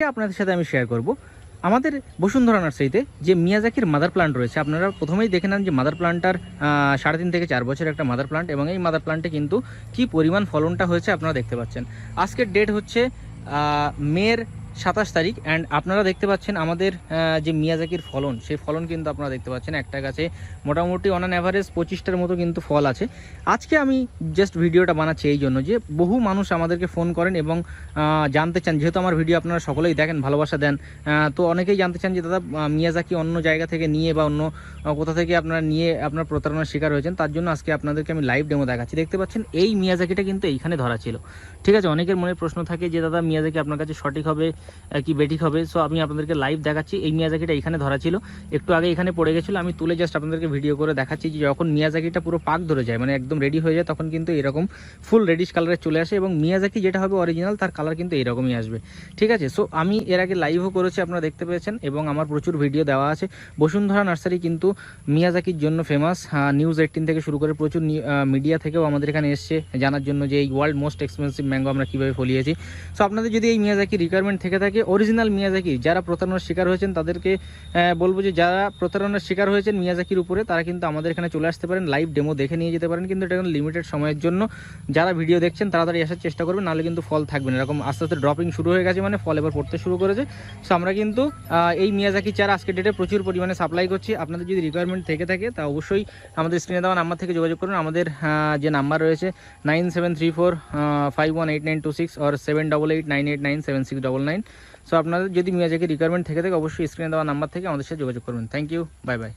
আপনাদের সাথে আমি শেয়ার করব। আমাদের বসুন্ধরা নার্সারিতে যে মিয়াজাকির মাদার প্লান্ট রয়েছে, আপনারা প্রথমেই দেখে নেন যে মাদার প্লান্টটার সাড়ে তিন থেকে চার বছরের একটা মাদার প্লান্ট এবং এই মাদার প্লান্টে কিন্তু কি পরিমাণ ফলনটা হয়েছে আপনারা দেখতে পাচ্ছেন। আজকের ডেট হচ্ছে মের সাতাশ তারিখ অ্যান্ড আপনারা দেখতে পাচ্ছেন আমাদের যে মিয়াজাকির ফলন, সেই ফলন কিন্তু আপনারা দেখতে পাচ্ছেন একটা গাছে। মোটামুটি অন অ্যান অ্যাভারেজ পঁচিশটার মতো কিন্তু ফল আছে। আজকে আমি জাস্ট ভিডিওটা বানাচ্ছি এই জন্য যে বহু মানুষ আমাদেরকে ফোন করেন এবং জানতে চান। যেহেতু আমার ভিডিও আপনারা সকলেই দেখেন, ভালোবাসা দেন তো অনেকেই জানতে চান যে, দাদা মিয়াজাকি অন্য জায়গা থেকে নিয়ে বা অন্য কোথা থেকে আপনারা নিয়ে আপনার প্রতারণার শিকার হয়েছেন? তার জন্য আজকে আপনাদেরকে আমি লাইভ ডেমো দেখাচ্ছি। দেখতে পাচ্ছেন, এই মিয়াজাকিটা কিন্তু এইখানে ধরা ছিল। ঠিক আছে, অনেকের মনে প্রশ্ন থাকে যে, দাদা মিয়াজাকি আপনার কাছে সঠিক হবে কি বেঠিক হবে। সো আমি আপনাদেরকে লাইভ দেখাচ্ছি। এই মিয়াজাকিটা এখানে ধরা ছিল। একটু আগে এখানে পড়ে গেছিল। আমি তুলে জাস্ট আপনাদেরকে ভিডিও করে দেখাচ্ছি যে যখন মিয়াজাকিটা পুরো পাক ধরে যায় মানে একদম রেডি হয়ে যায়, তখন কিন্তু এরকম ফুল রেডিশ কালারে চলে আসে এবং মিয়াজাকি যেটা হবে অরিজিনাল তার কালার কিন্তু এরকমই আসবে। ঠিক আছে? সো আমি এর আগে লাইভও করেছি, আপনারা দেখতে পেয়েছেন, এবং আমার প্রচুর ভিডিও দেওয়া আছে। বসুন্ধরা নার্সারি কিন্তু মিয়াজাকির জন্য ফেমাস নিউজ এইটিন থেকে শুরু করে প্রচুর মিডিয়া থেকেও আমাদের এখানে এসছে, জানার জন্য যে এই ওয়ার্ল্ড মোস্ট এক্সপেন্সিভ ম্যাঙ্গো আমরা কীভাবে ফলিয়েছি। সো আপনাদের যদি এই মিয়াজাকি রিকোয়ারমেন্ট থেকে থাকে অরিজিনাল মিয়াজাকি। যারা প্রতারণার শিকার হয়েছেন তাদেরকে বলব যে যারা প্রতারণার শিকার হয়েছেন মিয়াজাকির উপরে, তারা কিন্তু আমাদের এখানে চলে আসতে পারেন লাইভ ডেমো দেখে নিয়ে যেতে পারেন। কিন্তু এটা লিমিটেড সময়ের জন্য যারা ভিডিও দেখছেন তাড়াতাড়ি আসার চেষ্টা করবেন, নাহলে কিন্তু ফল থাকবে না। এরকম আস্তে আস্তে ড্রপিং শুরু হয়ে গেছে মানে ফল এবার পড়তে শুরু করেছে। সো আমরা কিন্তু এই মিয়াজাকি চারা আজকের ডেটে প্রচুর পরিমাণে সাপ্লাই করছি। আপনাদের যদি রিকোয়ারমেন্ট থেকে থাকে, তা অবশ্যই আমাদের স্ক্রিনে দেওয়া নাম্বার থেকে যোগাযোগ করুন। আমাদের যে নাম্বার রয়েছে nine seven three four five one eight nine two six আর seven double eight nine eight nine seven six double nine so আপনাদের যদি মিয়াজাকে রিকোয়ারমেন্ট থেকে থাকে, অবশ্যই স্ক্রিনে দেওয়া নাম্বার থেকে আমাদের সাথে যোগাযোগ করবেন। Thank you bye bye